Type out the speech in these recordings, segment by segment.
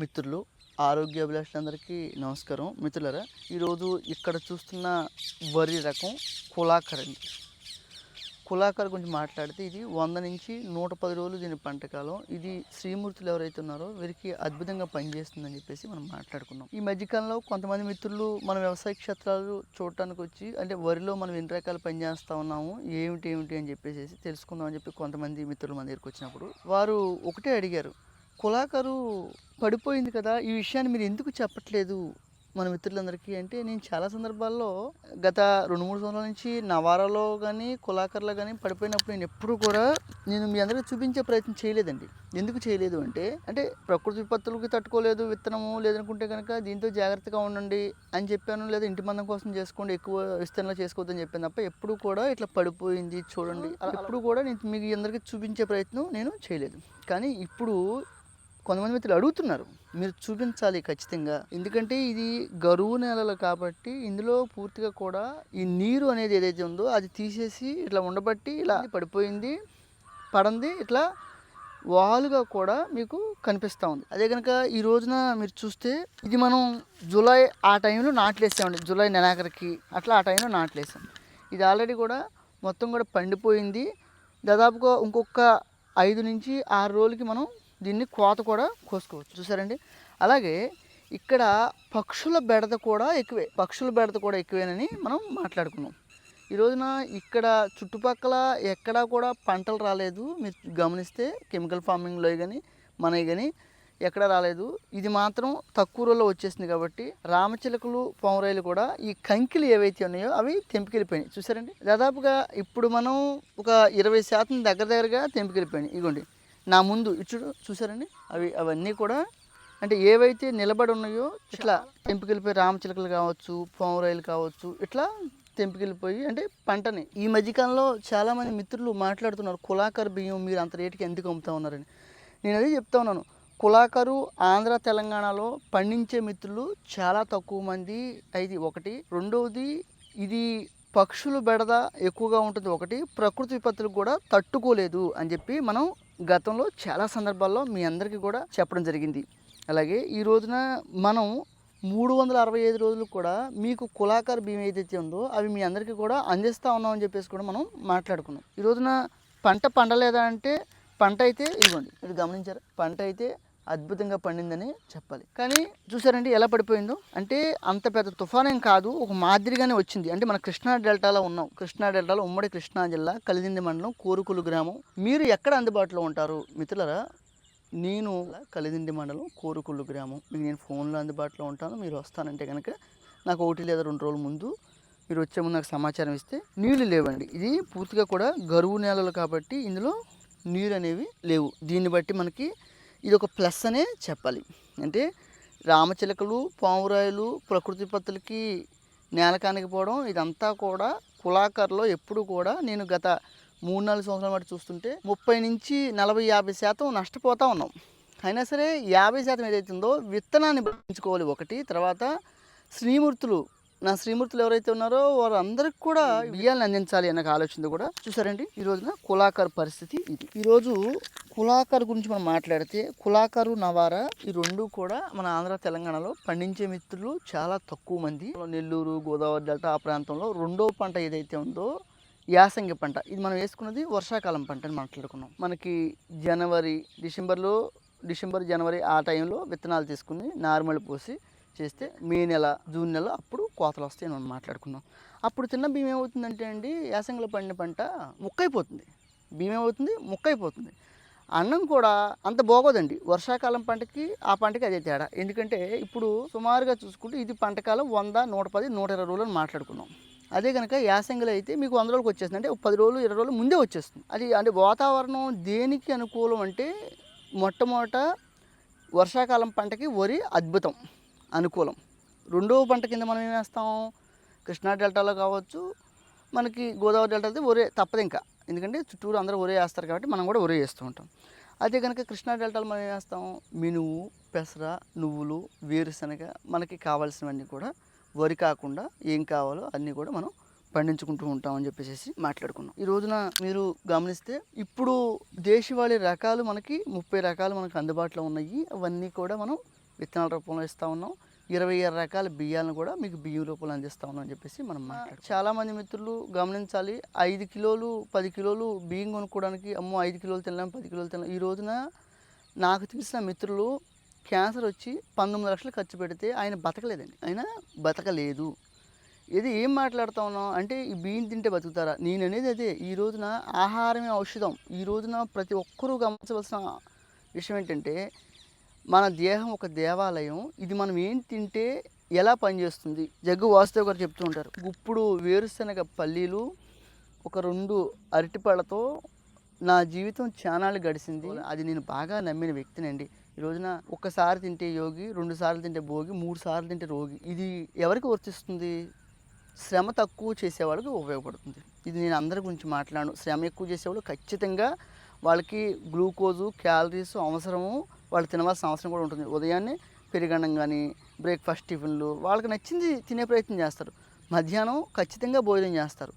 మిత్రులు ఆరోగ్య అభిలాషులందరికీ నమస్కారం. మిత్రులరా ఈరోజు ఇక్కడ చూస్తున్న వరి రకం కులాకర్ అండి. కులాకర్ గురించి మాట్లాడితే ఇది వంద నుంచి నూట పది రోజులు దీని పంటకాలం ఇది శ్రీమూర్తులు ఎవరైతే ఉన్నారో వీరికి అద్భుతంగా పనిచేస్తుందని చెప్పేసి మనం మాట్లాడుకున్నాం. ఈ మధ్యకాలంలో కొంతమంది మిత్రులు మన వ్యవసాయ క్షేత్రాలు చూడటానికి వచ్చి అంటే వరిలో మనం ఎన్ని రకాలు పని చేస్తా ఉన్నాము ఏమిటి ఏమిటి అని చెప్పేసి తెలుసుకుందాం అని చెప్పి కొంతమంది మిత్రులు మన దగ్గరికి వచ్చినప్పుడు వారు ఒకటే అడిగారు. కులాకరు పడిపోయింది కదా ఈ విషయాన్ని మీరు ఎందుకు చెప్పట్లేదు మన మిత్రులందరికీ? అంటే నేను చాలా సందర్భాల్లో గత రెండు మూడు సంవత్సరాల నుంచి నవారాలో కానీ కులాకర్లో కానీ పడిపోయినప్పుడు నేను ఎప్పుడు కూడా నేను మీ అందరికీ చూపించే ప్రయత్నం చేయలేదండి. ఎందుకు చేయలేదు అంటే అంటే ప్రకృతి విపత్తులకి తట్టుకోలేదు విత్తనము లేదనుకుంటే కనుక దీంతో జాగ్రత్తగా ఉండండి అని చెప్పాను లేదా ఇంటి మందం కోసం చేసుకోండి ఎక్కువ విస్తరణలో చేసుకోవద్దని చెప్పాను తప్ప ఎప్పుడు కూడా ఇట్లా పడిపోయింది చూడండి. అలా ఎప్పుడు కూడా నేను మీకు అందరికీ చూపించే ప్రయత్నం నేను చేయలేదు. కానీ ఇప్పుడు కొంతమంది మిత్రులు అడుగుతున్నారు మీరు చూపించాలి ఖచ్చితంగా. ఎందుకంటే ఇది గరువు నేలలు కాబట్టి ఇందులో పూర్తిగా కూడా ఈ నీరు అనేది ఏదైతే ఉందో అది తీసేసి ఇట్లా ఉండబట్టి ఇలా పడిపోయింది పడంది ఇట్లా వాలుగా కూడా మీకు కనిపిస్తూ ఉంది. అదే కనుక ఈ రోజున మీరు చూస్తే ఇది మనం జూలై ఆ టైంలో నాట్లేసామండి. జూలై నెలాఖరికి అట్లా ఆ టైంలో నాట్లేసాం. ఇది ఆల్రెడీ కూడా మొత్తం కూడా పండిపోయింది. దాదాపుగా ఇంకొక ఐదు నుంచి ఆరు రోజులకి మనం దీన్ని కోత కూడా కోసుకోవచ్చు. చూసారండి? అలాగే ఇక్కడ పక్షుల బెడద కూడా ఎక్కువే పక్షుల బెడద కూడా ఎక్కువేనని మనం మాట్లాడుకున్నాం. ఈ రోజున ఇక్కడ చుట్టుపక్కల ఎక్కడా కూడా పంటలు రాలేదు. మీరు గమనిస్తే కెమికల్ ఫార్మింగ్లో కానీ మనవి కానీ ఎక్కడ రాలేదు. ఇది మాత్రం తక్కువ రోజుల్లో వచ్చేసింది కాబట్టి రామచిలకలు పావురాయిలు కూడా ఈ కంకిలు ఏవైతే ఉన్నాయో అవి తెంపుకెళ్ళిపోయినాయి. చూసారండి? దాదాపుగా ఇప్పుడు మనం ఒక ఇరవై శాతం దగ్గర దగ్గరగా తెంపుకెళ్ళిపోయినాయి. ఇగోండి నా ముందు ఇచ్చుడు చూసారండి? అవి అవన్నీ కూడా అంటే ఏవైతే నిలబడి ఉన్నాయో ఇట్లా తెంపుకెళ్ళిపోయి రామచిలకలు కావచ్చు పావురాయిలు కావచ్చు ఇట్లా తెంపుకెళ్ళిపోయి అంటే పంటని. ఈ మధ్యకాలంలో చాలామంది మిత్రులు మాట్లాడుతున్నారు కులాకర్ బియ్యం మీరు అంత రేటుకి ఎందుకు అమ్ముతా ఉన్నారని. నేను అదే చెప్తా ఉన్నాను. కులాకరు ఆంధ్ర తెలంగాణలో పండించే మిత్రులు చాలా తక్కువ మంది. అయితే ఒకటి. రెండవది ఇది పక్షులు బెడద ఎక్కువగా ఉంటుంది. ఒకటి ప్రకృతి విపత్తులకు కూడా తట్టుకోలేదు అని చెప్పి మనం గతంలో చాలా సందర్భాల్లో మీ అందరికీ కూడా చెప్పడం జరిగింది. అలాగే ఈ రోజున మనం మూడు వందల అరవై ఐదు రోజులు కూడా మీకు కులాకార భీమా ఏదైతే ఉందో అవి మీ అందరికీ కూడా అందిస్తూ ఉన్నాం అని చెప్పేసి కూడా మనం మాట్లాడుకున్నాం. ఈ రోజున పంట పండలేదా అంటే పంట అయితే ఇదిగోండి మీరు గమనించారు. పంట అయితే అద్భుతంగా పండిందని చెప్పాలి. కానీ చూసారండి ఎలా పడిపోయిందో? అంటే అంత పెద్ద తుఫాన్ ఏం కాదు ఒక మాదిరిగానే వచ్చింది. అంటే మన కృష్ణా డెల్టాలో ఉన్నాం. కృష్ణా డెల్టాలో ఉమ్మడి కృష్ణా జిల్లా కలిదిండి మండలం కోరుకులు గ్రామం. మీరు ఎక్కడ అందుబాటులో ఉంటారు? మిత్రులరా నేను కలిదిండి మండలం కోరుకుళ్ళు గ్రామం. మీకు నేను ఫోన్లో అందుబాటులో ఉంటాను. మీరు వస్తానంటే కనుక నాకు ఒకటి లేదా రెండు రోజుల ముందు మీరు వచ్చే ముందు నాకు సమాచారం ఇస్తే నీళ్ళు లేవండి. ఇది పూర్తిగా కూడా గరువు నేలలు కాబట్టి ఇందులో నీరు అనేవి లేవు. దీన్ని బట్టి మనకి ఇది ఒక ప్లస్ అనే చెప్పాలి. అంటే రామచిలకలు పావురాయలు ప్రకృతి పత్తులకి నేల కానికపోవడం ఇదంతా కూడా కులాకర్లో ఎప్పుడు కూడా నేను గత మూడు నాలుగు సంవత్సరాల పాటు చూస్తుంటే ముప్పై నుంచి నలభై యాభై శాతం నష్టపోతూ ఉన్నాం. అయినా సరే యాభై శాతం ఏదైతుందో విత్తనాన్ని పెంచుకోవాలి ఒకటి తర్వాత శ్రీమూర్తులు నా శ్రీమూర్తులు ఎవరైతే ఉన్నారో వారందరికి కూడా బియ్యాలను అందించాలి అనే ఒక ఆలోచనతో కూడా చూసారండి ఈ రోజున కులాకర్ పరిస్థితి ఇది. ఈ రోజు కులాకర్ గురించి మనం మాట్లాడితే కులాకరు నవారా ఈ రెండు కూడా మన ఆంధ్ర తెలంగాణలో పండించే మిత్రులు చాలా తక్కువ మంది. నెల్లూరు గోదావరి డెల్టా ఆ ప్రాంతంలో రెండో పంట ఏదైతే ఉందో యాసంగి పంట. ఇది మనం వేసుకున్నది వర్షాకాలం పంట అని మాట్లాడుకున్నాం. మనకి జనవరి డిసెంబర్లో డిసెంబర్ జనవరి ఆ టైంలో విత్తనాలు తీసుకుని నార్మల్ పోసి చేస్తే మే నెల జూన్ నెల అప్పుడు కోతలు వస్తాయని మనం మాట్లాడుకున్నాం. అప్పుడు తిన్న బియ్యం ఏమవుతుందంటే అండి యాసంగిలో పండిన పంట ముక్కైపోతుంది. బియ్యం ఏమవుతుంది? ముక్కైపోతుంది. అన్నం కూడా అంత బాగోదండి. వర్షాకాలం పంటకి ఆ పంటకి అదే తేడా. ఎందుకంటే ఇప్పుడు సుమారుగా చూసుకుంటే ఇది పంటకాలం వంద నూట పది నూట ఇరవై రోజులు మాట్లాడుకున్నాం. అదే కనుక యాసంగిలో అయితే మీకు వంద రోజులకు వచ్చేస్తుంది. అంటే ఒక పది రోజులు ఇరవై రోజులు ముందే వచ్చేస్తుంది. అది అంటే వాతావరణం దేనికి అనుకూలం అంటే మొట్టమొదట వర్షాకాలం పంటకి వరి అద్భుతం. అనుకూలం. రెండవ పంట కింద మనం ఏం వేస్తాం? కృష్ణా డెల్టాలో కావచ్చు మనకి గోదావరి డెల్టా అయితే ఒరే తప్పదు ఇంకా. ఎందుకంటే చుట్టూరు అందరూ ఒరే వేస్తారు కాబట్టి మనం కూడా ఒరే వేస్తూ ఉంటాం. అదే కనుక కృష్ణా డెల్టాలో మనం ఏం వేస్తాం? మినువు పెసర నువ్వులు వేరుశనగ మనకి కావాల్సినవన్నీ కూడా వరి కాకుండా ఏం కావాలో అన్నీ కూడా మనం పండించుకుంటూ ఉంటామని చెప్పేసి మాట్లాడుకున్నాం. ఈ రోజున మీరు గమనిస్తే ఇప్పుడు దేశవాళీ రకాలు మనకి ముప్పై రకాలు మనకు అందుబాటులో ఉన్నాయి. అవన్నీ కూడా మనం విత్తనాల రూపంలో ఇస్తూ ఉన్నాం. ఇరవై ఆరు రకాల బియ్యాలను కూడా మీకు బియ్యం రూపంలో అందిస్తా ఉన్నాం అని చెప్పేసి మనం మాట్లాడు చాలా మంది మిత్రులు గమనించాలి ఐదు కిలోలు పది కిలోలు బియ్యం కొనుక్కోవడానికి అమ్మో ఐదు కిలోలు తినలేం పది కిలోలు తినలేం ఈ రోజున నాకు తెలిసిన మిత్రులు క్యాన్సర్ వచ్చి పంతొమ్మిది లక్షలు ఖర్చు పెడితే ఆయన బతకలేదండి. ఆయన బతకలేదు. ఇది ఏం మాట్లాడుతా ఉన్నాం అంటే ఈ బియ్యం తింటే బతుకుతారా? నేను అనేది అదే. ఈ రోజున ఆహారమే ఔషధం. ఈ రోజున ప్రతి ఒక్కరూ గమనించవలసిన విషయం ఏంటంటే మన దేహం ఒక దేవాలయం. ఇది మనం ఏం తింటే ఎలా పనిచేస్తుంది? జగ్గు వాసుదేవ్ గారు చెప్తూ ఉంటారు. ఇప్పుడు వేరుశనగ పల్లీలు ఒక రెండు అరటిపళ్ళతో నా జీవితం చానాళ్ళు గడిచింది అది నేను బాగా నమ్మిన వ్యక్తినండి. ఈ రోజున ఒక్కసారి తింటే యోగి రెండు సార్లు తింటే భోగి మూడు సార్లు తింటే రోగి. ఇది ఎవరికి వర్తిస్తుంది? శ్రమ తక్కువ చేసేవాళ్ళకి ఉపయోగపడుతుంది. ఇది నేను అందరి గురించి మాట్లాడను. శ్రమ ఎక్కువ చేసేవాళ్ళు ఖచ్చితంగా వాళ్ళకి గ్లూకోజు క్యాలరీస్ అవసరము వాళ్ళు తినవలసిన అవసరం కూడా ఉంటుంది. ఉదయాన్నే పెరిగన్నం కానీ బ్రేక్ఫాస్ట్ టిఫిన్లు వాళ్ళకి నచ్చింది తినే ప్రయత్నం చేస్తారు. మధ్యాహ్నం ఖచ్చితంగా భోజనం చేస్తారు.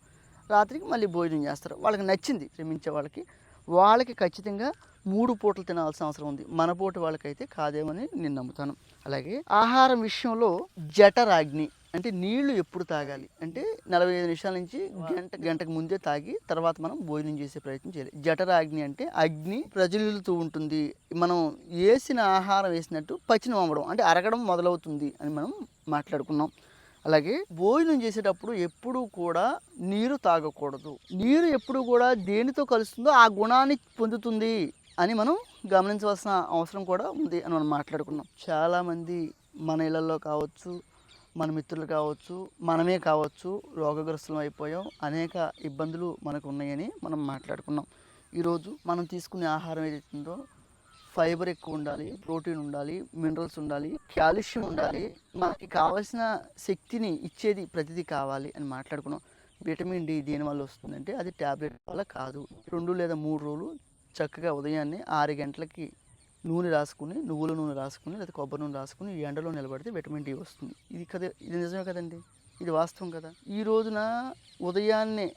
రాత్రికి మళ్ళీ భోజనం చేస్తారు. వాళ్ళకి నచ్చింది శ్రమించే వాళ్ళకి. వాళ్ళకి ఖచ్చితంగా మూడు పూటలు తినాల్సిన అవసరం ఉంది. మన పూట వాళ్ళకైతే కాదేమని నేను నమ్ముతాను. అలాగే ఆహారం విషయంలో జఠరాగ్ని. అంటే నీళ్ళు ఎప్పుడు తాగాలి? అంటే నలభై ఐదు నిమిషాల నుంచి గంట గంటకు ముందే తాగి తర్వాత మనం భోజనం చేసే ప్రయత్నం చేయాలి. జఠరాగ్ని అంటే అగ్ని ప్రజ్వలిల్లుతూ ఉంటుంది. మనం వేసిన ఆహారం వేసినట్టు పచ్చినం అవ్వడం అంటే అరగడం మొదలవుతుంది అని మనం మాట్లాడుకున్నాం. అలాగే భోజనం చేసేటప్పుడు ఎప్పుడూ కూడా నీరు తాగకూడదు. నీరు ఎప్పుడు కూడా దేనితో కలుస్తుందో ఆ గుణాన్ని పొందుతుంది అని మనం గమనించవలసిన అవసరం కూడా ఉంది అని మనం మాట్లాడుకున్నాం. చాలామంది మన ఇళ్ళల్లో కావచ్చు మన మిత్రులు కావచ్చు మనమే కావచ్చు రోగగ్రస్తులం అయిపోయాం. అనేక ఇబ్బందులు మనకు ఉన్నాయని మనం మాట్లాడుకున్నాం. ఈరోజు మనం తీసుకునే ఆహారం ఏదైతుందో ఫైబర్ ఎక్కువ ఉండాలి ప్రోటీన్ ఉండాలి మినరల్స్ ఉండాలి కాల్షియం ఉండాలి. మనకి కావాల్సిన శక్తిని ఇచ్చేది ప్రతిదీ కావాలి అని మాట్లాడుకున్నాం. విటమిన్ డి దేనివల్ల వస్తుందంటే అది ట్యాబ్లెట్ వల్ల కాదు. రెండు లేదా మూడు రోజులు చక్కగా ఉదయాన్నే ఆరు గంటలకి నూనె రాసుకుని నువ్వుల నూనె రాసుకుని లేదా కొబ్బరి నూనె రాసుకుని ఈ ఎండలో నిలబడితే విటమిన్ డి వస్తుంది. ఇది కదా ఇది నిజమే కదండి? ఇది వాస్తవం కదా? ఈ రోజున ఉదయాన్నే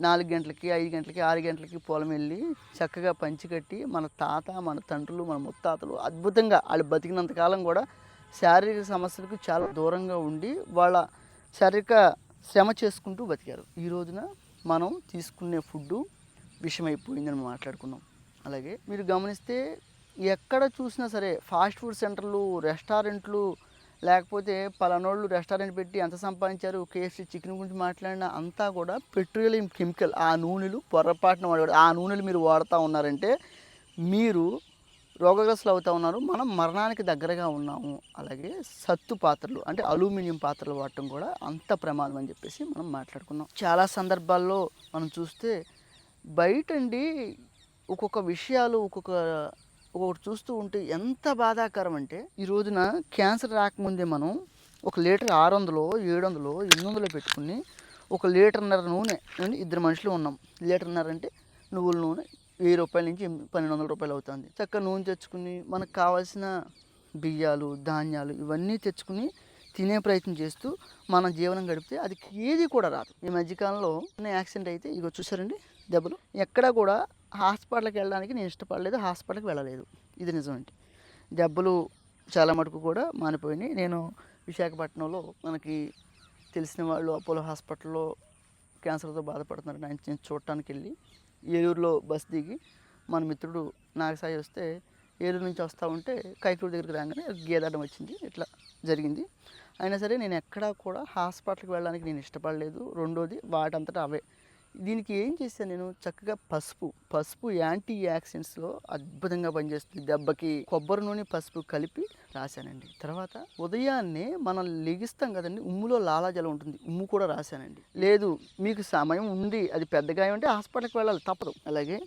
నాలుగు గంటలకి ఐదు గంటలకి ఆరు గంటలకి పొలం వెళ్ళి చక్కగా పంచికట్టి మన తాత మన తండ్రులు మన ముత్తాతలు అద్భుతంగా వాళ్ళు బతికినంతకాలం కూడా శారీరక సమస్యలకు చాలా దూరంగా ఉండి వాళ్ళ శారీరక శ్రమ చేసుకుంటూ బతికారు. ఈ రోజున మనం తీసుకునే ఫుడ్డు విషయమైపోయిందని మాట్లాడుకున్నాం. అలాగే మీరు గమనిస్తే ఎక్కడ చూసినా సరే ఫాస్ట్ ఫుడ్ సెంటర్లు రెస్టారెంట్లు లేకపోతే పలానోళ్ళు రెస్టారెంట్ పెట్టి ఎంత సంపాదించారు కేఎఫ్సీ చికెన్ గురించి మాట్లాడినా అంతా కూడా పెట్రోలియం కెమికల్ ఆ నూనెలు పొరపాటున వాడు ఆ నూనెలు మీరు వాడుతూ ఉన్నారంటే మీరు రోగగ్రస్తులు అవుతూ ఉన్నారు. మనం మరణానికి దగ్గరగా ఉన్నాము. అలాగే సత్తు పాత్రలు అంటే అలూమినియం పాత్రలు వాడటం కూడా అంత ప్రమాదం అని చెప్పేసి మనం మాట్లాడుకున్నాం. చాలా సందర్భాల్లో మనం చూస్తే బయటండి ఒక్కొక్క విషయాలు ఒక్కొక్క ఒకటి చూస్తూ ఉంటే ఎంత బాధాకరం అంటే ఈ రోజున క్యాన్సర్ రాకముందే మనం ఒక లీటర్ ఆరు వందలు ఏడు వందలు ఎనిమిది వందలు పెట్టుకుని ఒక లీటర్న్నర నూనె ఇద్దరు మనుషులు ఉన్నాం. లీటర్న్నర అంటే నువ్వుల నూనె వెయ్యి రూపాయల నుంచి పన్నెండు వందల రూపాయలు అవుతుంది. చక్కగా నూనె తెచ్చుకుని మనకు కావాల్సిన బియ్యాలు ధాన్యాలు ఇవన్నీ తెచ్చుకుని తినే ప్రయత్నం చేస్తూ మన జీవనం గడిపితే అది ఏది కూడా రాదు. ఈ మధ్యకాలంలో యాక్సిడెంట్ అయితే ఇగో చూసారండి దెబ్బలు? ఎక్కడా కూడా హాస్పిటల్కి వెళ్ళడానికి నేను ఇష్టపడలేదు హాస్పిటల్కి వెళ్ళలేదు. ఇది నిజమండి. జబ్బులు చాలా మటుకు కూడా మానిపోయినాయి. నేను విశాఖపట్నంలో మనకి తెలిసిన వాళ్ళు అపోలో హాస్పిటల్లో క్యాన్సర్తో బాధపడుతున్నారు. ఆయన నేను చూడటానికి వెళ్ళి ఏలూరులో బస్ దిగి మన మిత్రుడు నాగసాయి వస్తే ఏలూరు నుంచి వస్తూ ఉంటే కైకూరు దగ్గరికి రాగానే గేదడం వచ్చింది. ఇట్లా జరిగింది. అయినా సరే నేను ఎక్కడా కూడా హాస్పిటల్కి వెళ్ళడానికి నేను ఇష్టపడలేదు. రెండోది వాటంతటా అవే. దీనికి ఏం చేశాను నేను? చక్కగా పసుపు పసుపు యాంటీ యాక్సిడెంట్స్లో అద్భుతంగా పనిచేస్తుంది. దెబ్బకి కొబ్బరి నూనె పసుపు కలిపి రాశానండి. తర్వాత ఉదయాన్నే మనం లెగిస్తాం కదండి ఉమ్ములో లాలాజలం ఉంటుంది ఉమ్ము కూడా రాశానండి. లేదు మీకు సమయం ఉంది అది పెద్దగా ఉంటే హాస్పిటల్కి వెళ్ళాలి తప్పదు. అలాగే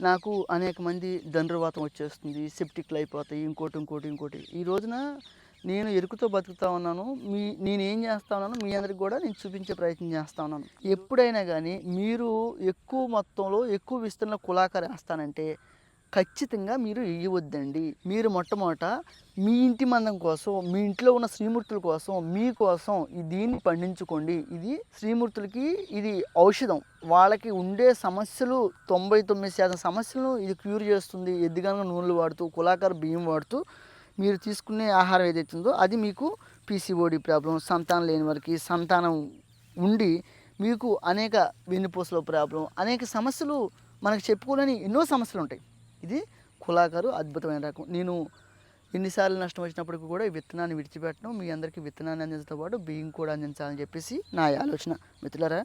నాకు అనేక మంది దండ్రువాతం వచ్చేస్తుంది సెప్టిక్లు అయిపోతాయి ఇంకోటి ఇంకోటి ఇంకోటి. ఈ రోజున నేను ఎరుకుతో బతుకుతా ఉన్నాను మీ నేను ఏం చేస్తా ఉన్నాను మీ అందరికి కూడా నేను చూపించే ప్రయత్నం చేస్తా ఉన్నాను. ఎప్పుడైనా కానీ మీరు ఎక్కువ మొత్తంలో ఎక్కువ విస్తీర్ణంలో కులాకర వేస్తానంటే ఖచ్చితంగా మీరు ఇవ్వద్దండి మీరు మొట్టమొదట మీ ఇంటి మందం కోసం మీ ఇంట్లో ఉన్న శ్రీమూర్తుల కోసం మీకోసం దీన్ని పండించుకోండి. ఇది శ్రీమూర్తులకి ఇది ఔషధం. వాళ్ళకి ఉండే సమస్యలు తొంభై తొమ్మిది శాతం సమస్యలను ఇది క్యూర్ చేస్తుంది. ఎద్దుగనక నూనెలు వాడుతూ కులాకర బియ్యం వాడుతూ మీరు తీసుకునే ఆహారం ఏదైతే ఉందో అది మీకు పీసీఓడి ప్రాబ్లం సంతానం లేని వారికి సంతానం ఉండి మీకు అనేక వెన్నుపూసల ప్రాబ్లం అనేక సమస్యలు మనకు చెప్పుకోలేని ఎన్నో సమస్యలు ఉంటాయి. ఇది కులాకారు అద్భుతమైన రకం. నేను ఎన్నిసార్లు నష్టం వచ్చినప్పటికీ కూడా ఈ విత్తనాన్ని విడిచిపెట్టడం మీ అందరికీ విత్తనాన్ని అందించడంతో పాటు బియ్యం కూడా అందించాలని చెప్పేసి నా ఆలోచన. మిత్రులారా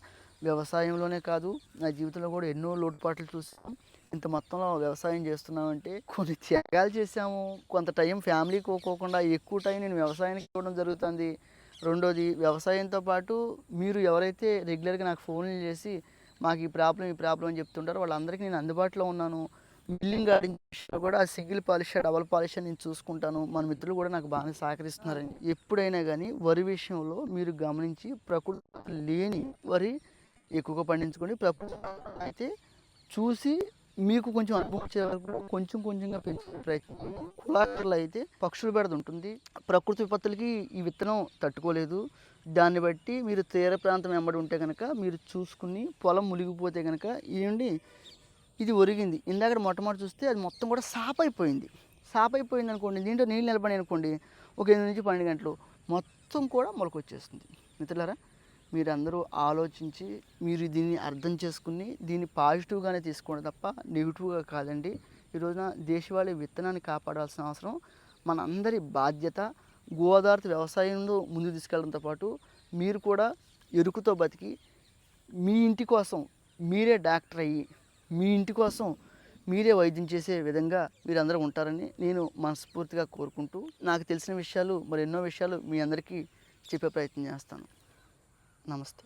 వ్యవసాయంలోనే కాదు నా జీవితంలో కూడా ఎన్నో లోటుపాట్లు చూసాం ఇంత మొత్తంలో వ్యవసాయం చేస్తున్నామంటే కొన్ని త్యాగాలు చేసాము కొంత టైం ఫ్యామిలీకి పోకోకుండా ఎక్కువ టైం నేను వ్యవసాయానికి ఇవ్వడం జరుగుతుంది. రెండోది వ్యవసాయంతో పాటు మీరు ఎవరైతే రెగ్యులర్గా నాకు ఫోన్లు చేసి మాకు ఈ ప్రాబ్లం ఈ ప్రాబ్లం అని చెప్తుంటారో వాళ్ళందరికీ నేను అందుబాటులో ఉన్నాను. మిల్లింగ్ గార్డెన్ కూడా సింగిల్ పాలిష్ డబల్ పాలిష్ నేను చూసుకుంటాను. మన మిత్రులు కూడా నాకు బాగానే సహకరిస్తున్నారని. ఎప్పుడైనా కానీ వరి విషయంలో మీరు గమనించి ప్రకృతి లేని వరి ఎక్కువగా పండించుకొని ప్రకృతి అయితే చూసి మీకు కొంచెం అనుభవం వచ్చే వరకు కొంచెం కొంచెంగా పెంచే ప్రయత్నం. కులాకర్లు అయితే పక్షుల పెడదుంటుంది ప్రకృతి విపత్తులకి ఈ విత్తనం తట్టుకోలేదు. దాన్ని బట్టి మీరు తీర ప్రాంతం వెంబడి ఉంటే కనుక మీరు చూసుకుని పొలం మునిగిపోతే కనుక ఏమండి ఇది ఒరిగింది. ఇందాక మొట్టమొదటి చూస్తే అది మొత్తం కూడా సాప్ అయిపోయింది. సాప్ అయిపోయింది అనుకోండి దీంట్లో నీళ్ళు నిలబడి అనుకోండి ఒక ఎనిమిది నుంచి పన్నెండు గంటలు మొత్తం కూడా మొలకొచ్చేస్తుంది. మిత్రులారా మీరందరూ ఆలోచించి మీరు దీన్ని అర్థం చేసుకుని దీన్ని పాజిటివ్గానే తీసుకోండి తప్ప నెగిటివ్గా కాదండి. ఈ రోజున దేశవాళీ విత్తనాన్ని కాపాడాల్సిన అవసరం మన అందరి బాధ్యత గోదావరి వ్యవసాయంలో ముందు తీసుకెళ్ళడంతో పాటు మీరు కూడా ఎరుకుతో బతికి మీ ఇంటి కోసం మీరే డాక్టర్ అయ్యి మీ ఇంటి కోసం మీరే వైద్యం చేసే విధంగా మీరందరూ ఉంటారని నేను మనస్ఫూర్తిగా కోరుకుంటూ నాకు తెలిసిన విషయాలు మరి ఎన్నో విషయాలు మీ అందరికీ చెప్పే ప్రయత్నం చేస్తాను. నమస్తే.